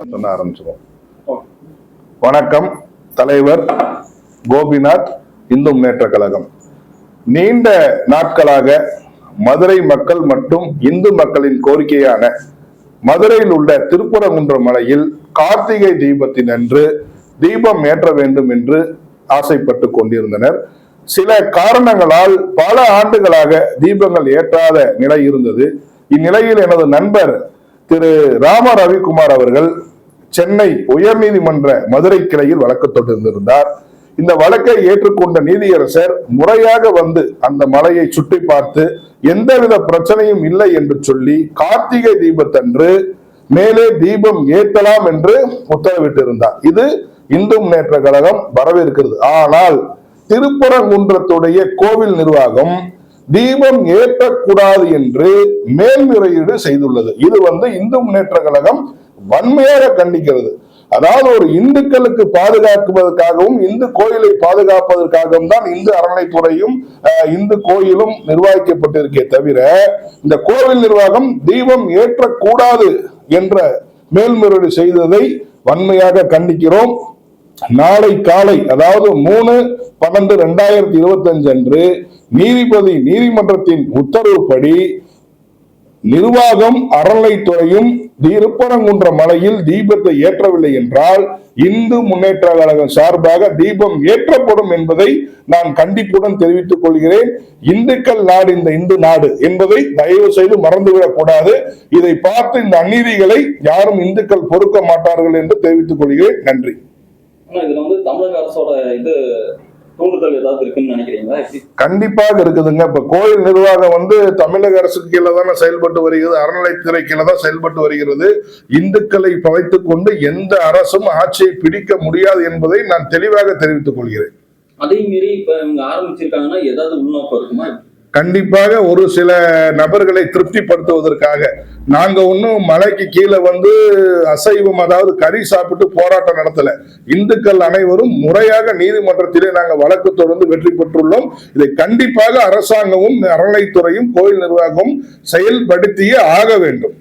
சொன்ன ஆரம்பிச்சிருவோம். வணக்கம் தலைவர் கோபிநாத் இந்து முன்னேற்ற கழகம். நீண்ட நாட்களாக மதுரை மக்கள் மற்றும் இந்து மக்களின் கோரிக்கையான மதுரையில் உள்ள திருப்பரங்குன்றம் மலையில் கார்த்திகை தீபத்தின் அன்று தீபம் ஏற்ற வேண்டும் என்று ஆசைப்பட்டு கொண்டிருந்தனர். சில காரணங்களால் பல ஆண்டுகளாக தீபங்கள் ஏற்றாத நிலை இருந்தது. இந்நிலையில் எனது நண்பர் திரு ராம ரவிக்குமார் அவர்கள் சென்னை உயர்நீதிமன்ற மதுரை கிளையில் வழக்கு தொடர்ந்திருந்தார் இந்த வழக்கை ஏற்றுக்கொண்ட நீதியரசர் முறையாக வந்து அந்த மலையை சுட்டி பார்த்து எந்தவித பிரச்சனையும் இல்லை என்று சொல்லி கார்த்திகை தீபத்தன்று மேலே தீபம் ஏற்றலாம் என்று உத்தரவிட்டிருந்தார். இது இந்து முன்னேற்ற கழகம் வரவேற்கிறது. ஆனால் திருப்பரங்குன்றத்துடைய கோவில் நிர்வாகம் தீபம் ஏற்றக்கூடாது என்று மேல்முறையீடு செய்துள்ளது. இது வந்து இந்து முன்னேற்ற கழகம் வன்மையாக கண்டிக்கிறது. அதாவது ஒரு இந்துக்களுக்கு பாதுகாக்குவதற்காகவும் இந்து கோயிலை பாதுகாப்பதற்காகவும் தான் இந்து அறநிலைத்துறையும் இந்து கோயிலும் நிர்வகிக்கப்பட்டிருக்கே தவிர இந்த கோவில் நிர்வாகம் தீபம் ஏற்றக்கூடாது என்ற மேல்முறையீடு செய்ததை வன்மையாக கண்டிக்கிறோம். நாளை காலை அதாவது மூணு பன்னெண்டு ரெண்டாயிரத்தி இருபத்தி அஞ்சு அன்று நீதிபதி நீதிமன்றத்தின் உத்தரவுப்படி நிர்வாகம் அறநிலைத்துறையும் திருப்பரங்குன்ற மலையில் தீபத்தை ஏற்றவில்லை என்றால் இந்து முன்னேற்ற கழகம் சார்பாக தீபம் ஏற்றப்படும் என்பதை நான் கண்டிப்புடன் தெரிவித்துக் கொள்கிறேன். இந்துக்கள் நாடு இந்த இந்து நாடு என்பதை தயவு செய்து மறந்துவிடக் கூடாது. இதை பார்த்து இந்த அநீதிகளை யாரும் இந்துக்கள் பொறுக்க மாட்டார்கள் என்று தெரிவித்துக் கொள்கிறேன். நன்றி. இதுல வந்து தமிழக அரசோட இது தூண்டுதல் ஏதாவது இருக்குன்னு நினைக்கிறீங்களா? கண்டிப்பாக இருக்குதுங்க. இப்ப கோயில் நிர்வாகம் வந்து தமிழக அரசுக்கு கீழே தானே செயல்பட்டு வருகிறது. அறநிலைத்துறை கீழே தான் செயல்பட்டு வருகிறது. இந்துக்களை பகைத்துக் கொண்டு எந்த அரசும் ஆட்சியை பிடிக்க முடியாது என்பதை நான் தெளிவாக தெரிவித்துக் கொள்கிறேன். அதே மீறி இப்ப இவங்க ஆரம்பிச்சிருக்காங்கன்னா ஏதாவது உள்நோக்கம் இருக்குமா? கண்டிப்பாக ஒரு சில நபர்களை திருப்திப்படுத்துவதற்காக. நாங்க ஒன்றும் மலைக்கு கீழே வந்து அசைவம் அதாவது கறி சாப்பிட்டு போராட்டம் நடத்தல. இந்துக்கள் அனைவரும் முறையாக நீதிமன்றத்திலே நாங்கள் வழக்கு தொடர்ந்து வெற்றி பெற்றுள்ளோம். இதை கண்டிப்பாக அரசாங்கமும் அறநிலைத்துறையும் கோயில் நிர்வாகமும் செயல்படுத்தியே ஆக வேண்டும்.